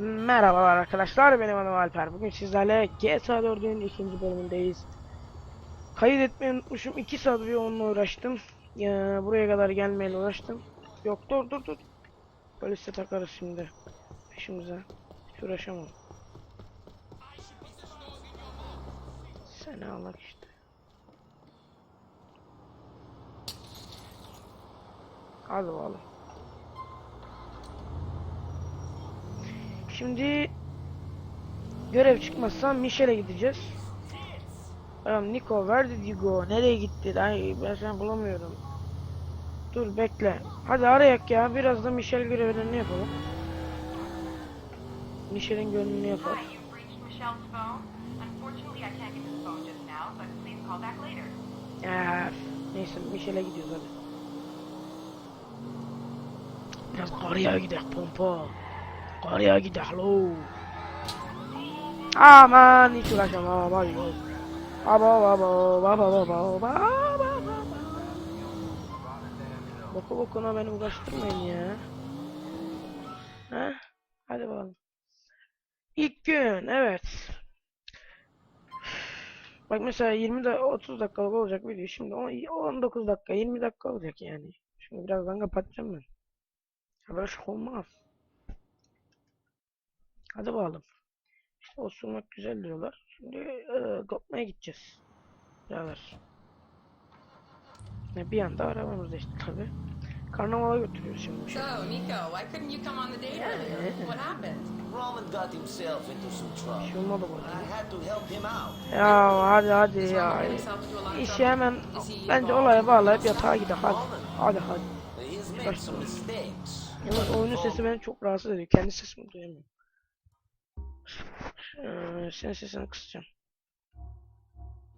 Merhabalar arkadaşlar benim adım Alper. Bugün sizlerle GTA 4'ün ikinci bölümündeyiz. Kaydetmeyi unutmuşum. 2 saat bir onunla uğraştım. Ya, buraya kadar gelmeyle uğraştım. Yok dur dur dur. Polise takarız şimdi. Peşimize. Hiç uğraşamam. Seni alak işte. Hadi bakalım. Şimdi görev çıkmazsa Michel'e gideceğiz. Tamam Nico where did you go? Nereye gitti? Ay ben seni bulamıyorum. Dur bekle. Hadi arayak ya. Biraz da Michel görevlerini yapalım. Michel'in gönlünü yapar. Ya, neyse Michel'e gidiyoruz hadi. Biraz karıya gidelim pompa. Karıya gidelim lo. Aman hiç uğraşamam hadi yok. Baba baba baba baba baba Boku bokuna beni uğraştırmayın ya. Ha? Hadi bakalım. İlk gün evet. Bak mesela 20 da 30 dakikalık olacak video şimdi on- 19 dakika 20 dakika olacak yani. Şimdi birazdan kapatacağım ben. Ya böyle şey olmaz. Hadi bakalım. İşte osurmak güzel diyorlar. Şimdi e, kopmaya gideceğiz. Birader. Ne bir anda arabamızda işte tabi. Karnavala götürüyoruz şimdi. bu şey. So, Nico, why couldn't you come on the date earlier? What happened? Roman got himself into some trouble. şey olmadı bu. I had to help him out. Ya hadi hadi ya. İşi hemen bence olaya bağlayıp yatağa gidelim hadi. Hadi hadi. Some mistakes. Yalnız oyunun sesi beni çok rahatsız ediyor. Kendi sesimi duyamıyorum. Ee, senin sesini kısacağım.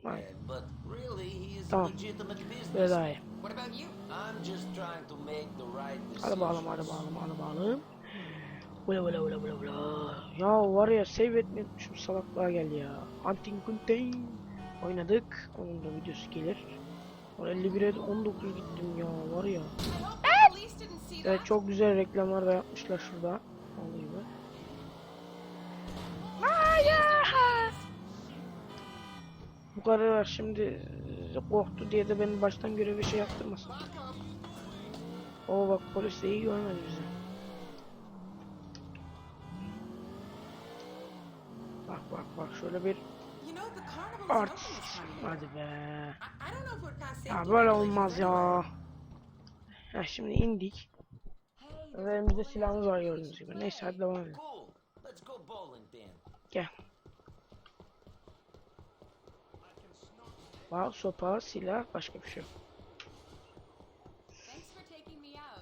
Vay, Yeah, but really, he is a Tamam. legitimate böyle business. daha iyi. What about you? I'm just trying to make the right decision. Hadi bakalım, hadi bakalım, hadi bakalım. Ula ula ula ula ula. Ya var ya save unutmuşum salaklığa geldi ya. Hunting Contain oynadık. Onun da videosu gelir. Sonra 51'e de 19 gittim ya var ya. Evet çok güzel reklamlar da yapmışlar şurada. Olduğu Bu kadar şimdi e, korktu diye de beni baştan görevi şey yaptırmasın. Oo bak polis de iyi görmedi bizi. Bak bak bak şöyle bir You know, the carnival is art. open this time of year. Hadi be. Ya böyle olmaz ya. Ha şimdi indik. Ve elimizde silahımız var gördüğünüz gibi. Neyse hadi devam edelim. Gel. Wow, sopa, silah, başka bir şey yok.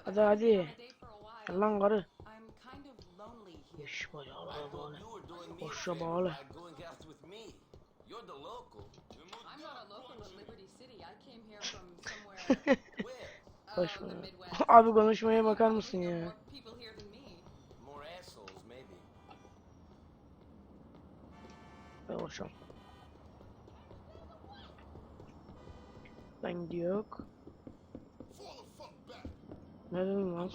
Hadi hadi. lan karı. Uş bayağı bağlı. Boşa bağlı. You're the local. I'm not a local in Liberty City. I came here from somewhere, Where? Boş the ver. Midwest. Abi konuşmaya bakar mısın ya? Ben hoşum. Ben gidiyor. Ne dedin lan?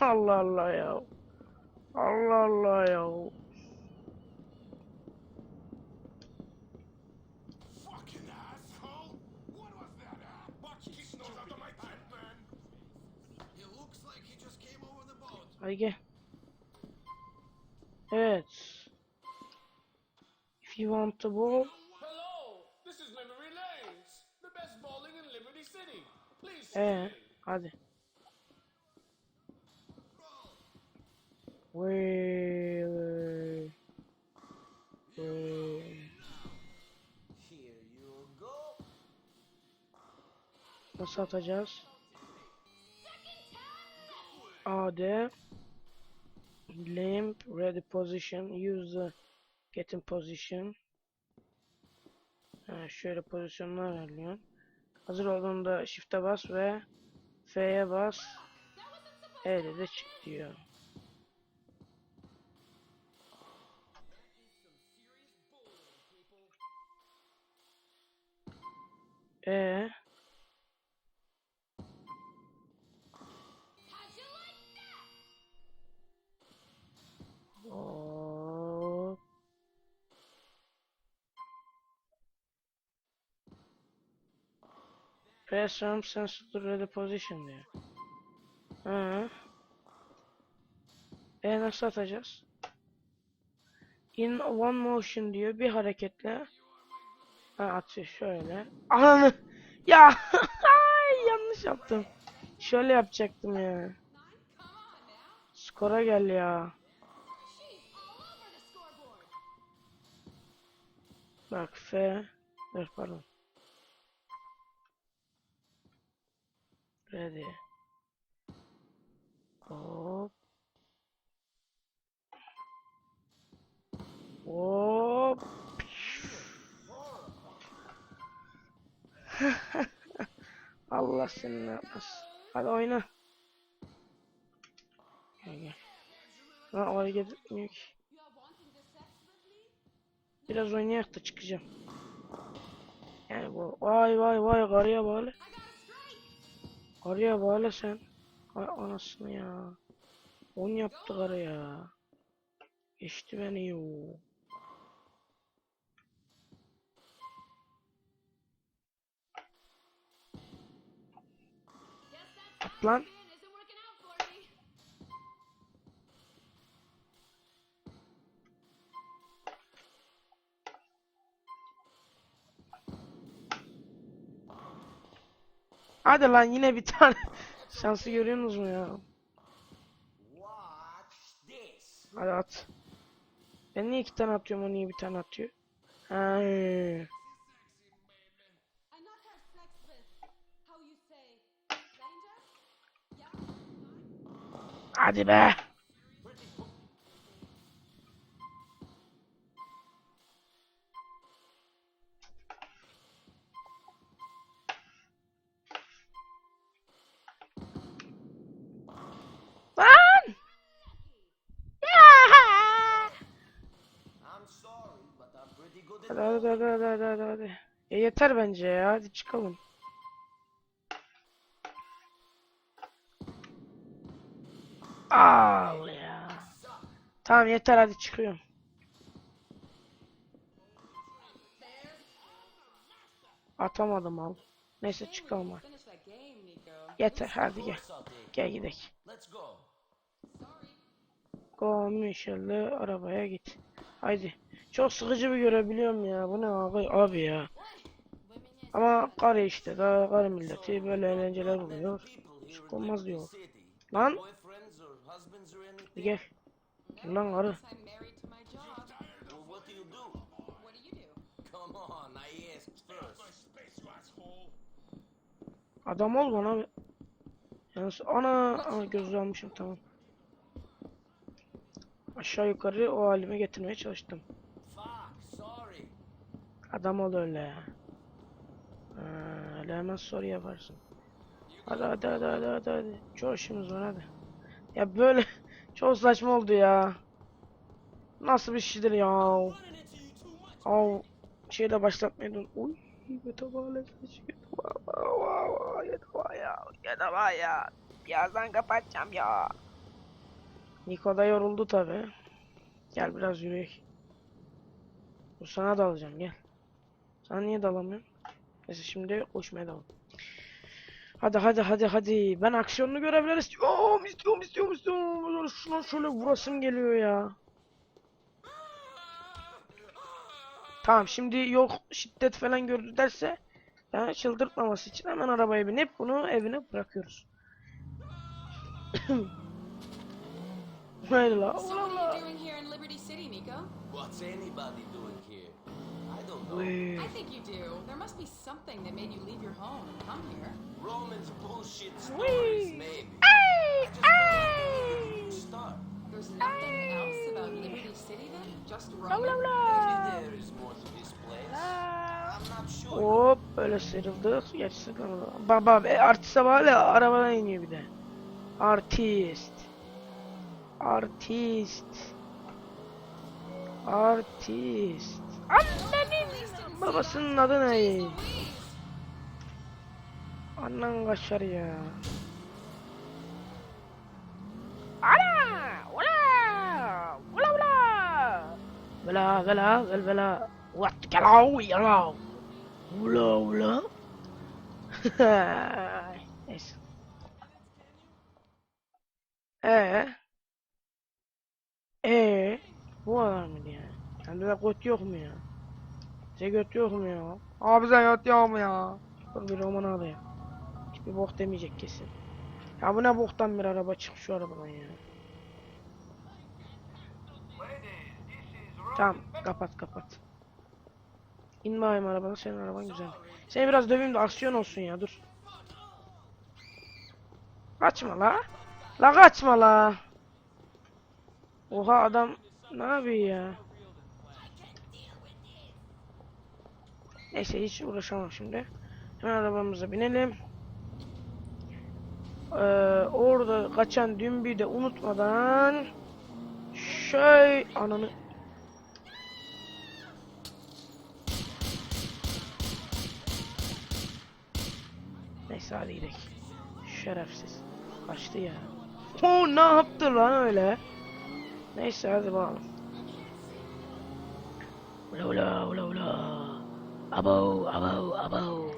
Allah Allah ya. Allah Allah ya. Fucking asshole! What was that? Uh, Watch keep those out of my pipe, man! He looks like he just came over the boat. Hadi gel. Evet. If you want the ball. Hello! This is Memory Lanes, the best bowling in Liberty City. Please Ee, hadi. You go. Nasıl atacağız? AD Limp ready position use the getting position ha, şöyle pozisyonlar ayarlıyorsun. Hazır olduğunda shift'e bas ve F'ye bas E'de de çık diyor. E Press some sense to ready position diyor. Hı. E nasıl atacağız? In one motion diyor. Bir hareketle. Ha atıyor şöyle. Ananı. Ya. Yanlış yaptım. Şöyle yapacaktım ya. Skora gel ya. Bak F. Dur pardon. Ready. Hop. Hop. Allah seni ne yapmasın. Hadi oyna. Gel gel. Ha o hareket ki. Biraz oynayak da çıkacağım. Yani bu vay vay vay karıya bağlı. Karıya bağlı sen. Ay anasını ya. On yaptı karı ya. Geçti beni yo. At Hadi lan yine bir tane şansı görüyorsunuz mu ya? Hadi at. Ben niye iki tane atıyorum o niye bir tane atıyor? Ha. I'm not yeter bence ya hadi çıkalım. Al ya. Tamam yeter hadi çıkıyorum. Atamadım al. Neyse çıkalım Nico. Yeter hadi gel. Gel gidelim. Michel'le arabaya git. Haydi. Çok sıkıcı bir görebiliyorum ya. Bu ne abi, abi ya. Ama karı işte karı milleti böyle eğlenceler buluyor. İn Olmaz diyor. Lan gel. Gel lan karı. Adam ol bana. Yalnız ana, ana gözü almışım tamam. Aşağı yukarı o halime getirmeye çalıştım. Adam ol öyle ya. Ha, öyle hemen soru yaparsın. Hadi hadi hadi hadi hadi hadi. Çok işimiz var hadi. Ya böyle çok saçma oldu ya. Nasıl bir şeydir ya? Av şeyle başlatmayı dun. Uy, yetava yetava ya, yetava ya. Birazdan kapatacağım ya. Niko da yoruldu tabi. Gel biraz yürüyek. Bu sana dalacağım gel. Sana niye dalamıyorum? Neyse şimdi koşmaya devam. Hadi hadi hadi hadi. Ben aksiyonlu görevler istiyorum. istiyorum istiyorum istiyorum. Şuna şöyle vurasım geliyor ya. Tamam şimdi yok şiddet falan gördü derse ya çıldırtmaması için hemen arabaya binip bunu evine bırakıyoruz. Haydi la. So what don't know. I think you do. There must be something that made you leave your home and come here. Roman's bullshit Whee! stories, maybe. Ay, Just you start. There's nothing else about Liberty City then? Just La la Roman? la. Maybe there is more to this place. La. I'm not sure. Hop böyle sıyrıldık. Geç sıkıldı. Baba be artiste var ya arabadan iniyor bir de. Artist. Artist. Artist. Annenin babasının adı ne? Annen kaçar ya. Ana! Ula! Ula ula! Vela vela vel vela. What? Gelav yalav. Ula ula. Neyse. Ee. Ee. Bu kadar mıydı yani? Sende de göt yok mu ya? Size göt yok mu ya? Abi sen yok mu ya? Dur bir roman alayım. Hiçbir bok demeyecek kesin. Ya bu ne boktan bir araba çık şu arabadan ya. Tamam kapat kapat. İn bakayım arabadan senin araban güzel. Seni biraz döveyim de aksiyon olsun ya dur. Kaçma la. La kaçma la. Oha adam ne yapıyor ya? Neyse hiç uğraşamam şimdi. Hemen arabamıza binelim. Ee, orada kaçan dümbüyü de unutmadan şey ananı Neyse hadi gidelim. Şerefsiz. Kaçtı ya. O ne yaptı lan öyle? Neyse hadi bakalım. Ula ula ula ula. Abo abo abo.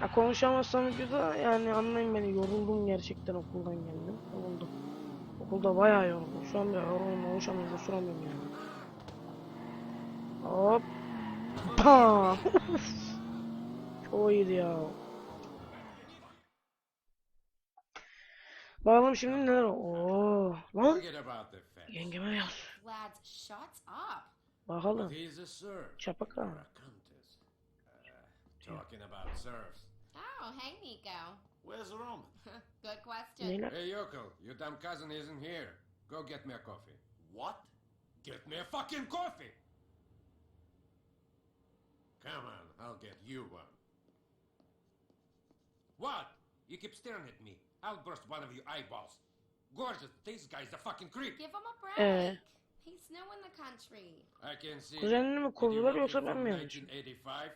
Ya konuşamazsam videoda yani anlayın beni yoruldum gerçekten okuldan geldim. Yoruldum. Okulda bayağı yoruldum. Şu an bile yoruldum konuşamıyorum osuramıyorum yani. Hop. Bam. Çok iyiydi ya. Bakalım şimdi neler Oo, lan yengeme yaz. Lads, shut up. Bakalım. He's a serf. Çapaka. Or a countess. Uh, talking about serfs. Oh, hey, Nico. Where's Roman? Good question. Neler? Hey, Yoko, your damn cousin isn't here. Go get me a coffee. What? Get me a fucking coffee! Come on, I'll get you one. What? You keep staring at me. I'll burst one of your eyeballs. Gorgeous, this guy's a fucking creep. Give him a break. Eh. He's new in the country. I can see. Kuzenini mi Did you kovuyorlar work yoksa here ben from mi yanlışım? 1985?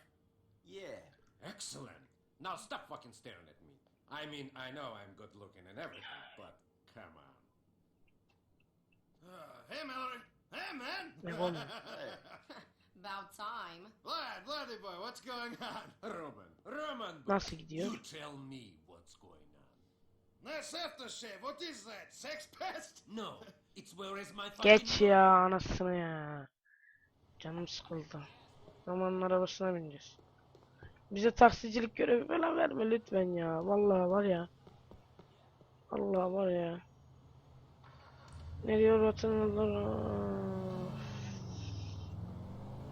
Yeah. Excellent. Now stop fucking staring at me. I mean, I know I'm good looking and everything, but come on. Uh, hey, Mallory. Hey, man. Ne oldu? About time. Vlad, Vladdy boy, what's going on? Roman, Roman. boy, Nasıl gidiyor? You tell me what's going on. Nice aftershave. What is that? Sex pest? No. It's where is my Geç ya anasını ya. Canım sıkıldı. Romanın arabasına bineceğiz. Bize taksicilik görevi falan verme lütfen ya. Vallahi var ya. Allah var ya. Ne diyor vatandaşlar?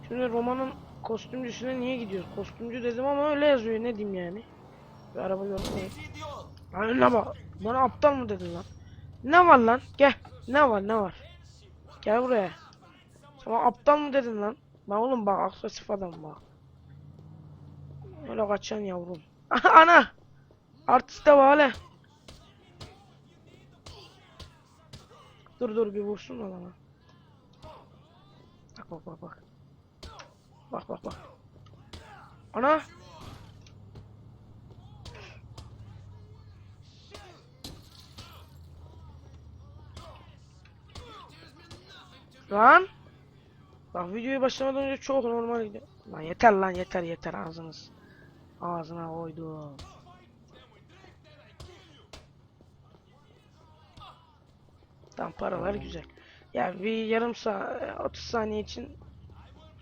Şimdi romanın kostümcüsüne niye gidiyoruz? Kostümcü dedim ama öyle yazıyor ne diyeyim yani. Bir araba gördüm. Idiot! Lan ne bak. Bana aptal mı dedin lan? Ne var lan? Gel. Ne var ne var? Gel buraya. Sana aptal mı dedin lan? Bak oğlum bak agresif adam bak. Öyle kaçan yavrum. Ana! Artiste bak hele. Dur dur bir vursun da bana. Bak bak bak bak. Bak bak bak. Ana! Lan! Bak videoyu başlamadan önce çok normaldi. Lan yeter lan yeter yeter ağzınız. Ağzına koydu. Tam paralar güzel. Ya bir yarım saat 30 saniye için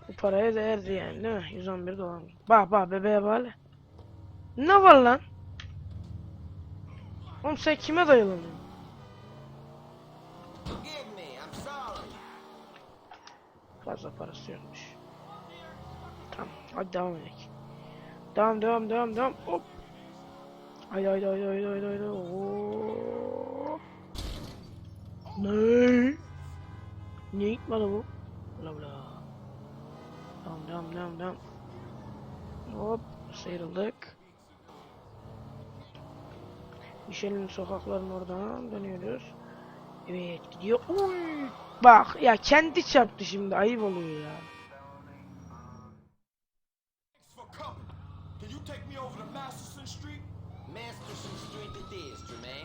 bu paraya değerdi yani değil mi? 111 dolar. Bak bak bebeğe bak. Ne var lan? Oğlum sen kime dayalanıyorsun? Fazla parası yokmuş. Tamam hadi devam edelim. Devam devam devam devam. Hop. Haydi haydi haydi haydi haydi haydi. Ne? Niye gitmedi bu? Bla bla. Devam devam devam devam. Hop sıyrıldık. Michelin sokakların oradan dönüyoruz. Evet gidiyor. Uy. Bak ya kendi çarptı şimdi ayıp oluyor ya.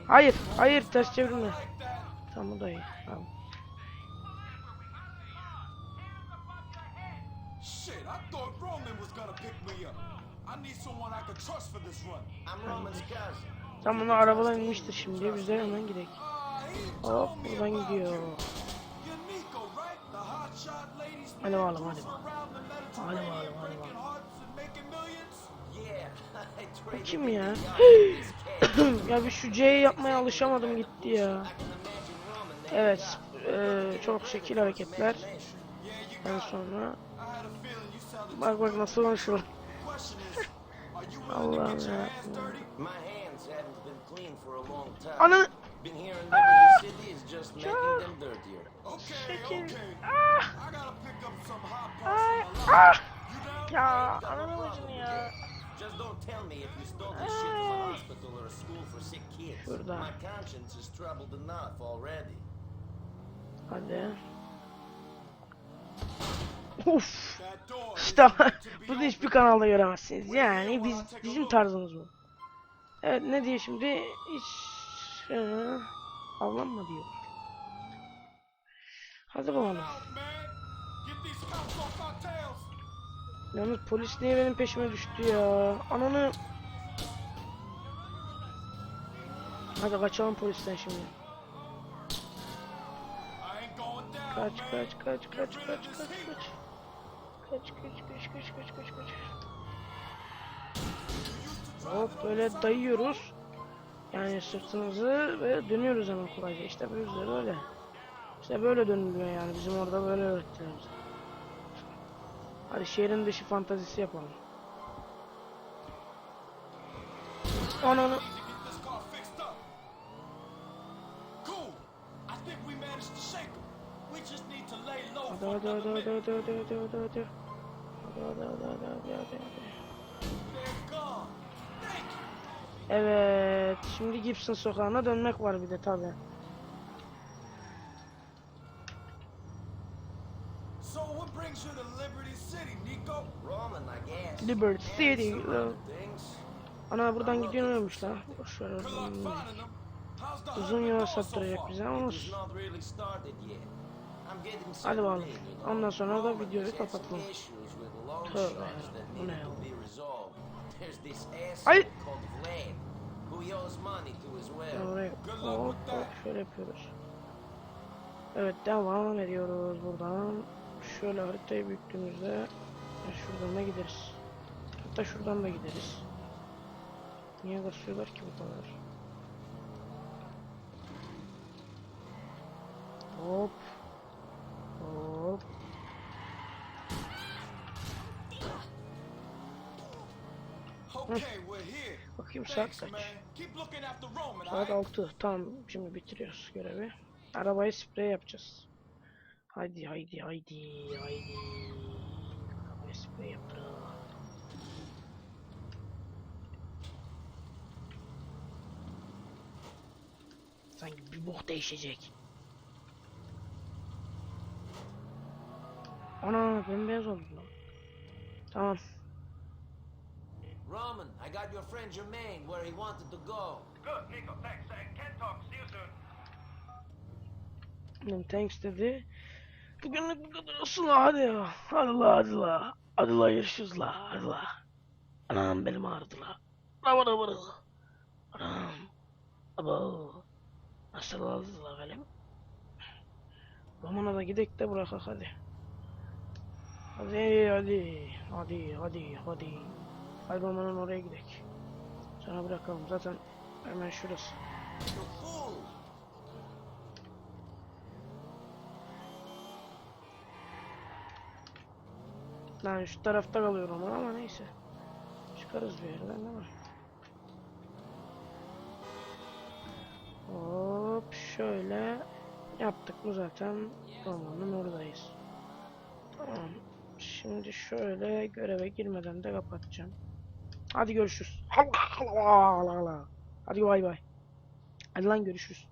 Hayır hayır ters çevirme. Tamam bu da iyi. Tamam. Shit, I thought Roman was gonna pick me up. I need someone I can trust for this run. I'm Roman's cousin. Tam bunu arabadan inmiştir şimdi. Biz de hemen gidelim. Hop buradan gidiyor. Hadi bakalım hadi. Hadi bakalım hadi bakalım. Kim ya? ya bir şu C'ye yapmaya alışamadım gitti ya. Evet. eee, çok şekil hareketler. Ben sonra bak bak nasıl konuşuyor. Allah'ım ya. hands been clean for a long time. Ananı Been here in Liberty City is just making them dirtier. Okay, okay. Ah, I gotta pick up some hot pots from ah. Ya Got no ananı problem bacını with ya. that. Just don't tell me if you stole this shit from a hospital or a school for sick kids. Şurada. My conscience is troubled enough already. Hadi. Uf. That İşte bunu hiçbir kanalda göremezsiniz. Yani biz bizim tarzımız bu. Evet ne diyor şimdi? Hiç ee, avlanma diyor. Hadi bakalım. Yalnız polis niye benim peşime düştü ya? Ananı. Hadi kaçalım polisten şimdi. Kaç kaç kaç kaç kaç kaç kaç. Kaç kaç kaç kaç kaç kaç kaç. Hop böyle dayıyoruz. Yani sırtımızı ve dönüyoruz hemen kolayca. İşte böyle böyle. İşte böyle dönülüyor yani. Bizim orada böyle öğrettiler bize. Hadi şehrin dışı fantazisi yapalım. Ananı. Hadi hadi hadi hadi hadi hadi hadi hadi hadi. Hadi hadi hadi hadi hadi hadi Evet, şimdi Gibson sokağına dönmek var bir de tabi. So what brings you to Liberty City, Nico? Roman, I guess. Liberty City. Ana buradan gidiyormuş la. Boş ver Uzun yol far? bize ama Hadi bakalım. Ondan sonra da videoyu kapatalım. Tövbe bu ne ya? This asshole called Vlad, who he owes money to as well. Oraya Good luck hop with hop that. şöyle yapıyoruz. Evet devam ediyoruz buradan. Şöyle haritayı büyüttüğümüzde şuradan da gideriz. Hatta şuradan da gideriz. Niye kasıyorlar ki bu kadar? Hop. Bakayım saat kaç? Saat alright? 6. Tamam şimdi bitiriyoruz görevi. Arabayı sprey yapacağız. Haydi haydi haydi haydi. Arabayı sprey yaptıralım. Sanki bir bok değişecek. Ana bembeyaz oldu. Tamam. Roman, I got your friend Jermaine where he wanted to go. Good, Nico, thanks. Uh, can talk. See you soon. Oğlum thanks dedi. Bugünlük bu kadar olsun la hadi ya. Hadi la hadi la. Hadi la görüşürüz la hadi la. Anam belim ağrıdı la. La bana bana. Anam. Abo. Nasıl ağrıdı la belim. Romana da gidek de bırakak hadi. Hadi hadi. Hadi hadi hadi. Hadi Roman'ın oraya gidek. Sonra bırakalım zaten hemen şurası. Lan şu tarafta kalıyor Roman ama neyse. Çıkarız bir yerden değil mi? Hop şöyle yaptık mı zaten Roman'ın oradayız. Tamam. Şimdi şöyle göreve girmeden de kapatacağım. Hadi görüşürüz. Hadi bay bay. Hadi lan görüşürüz.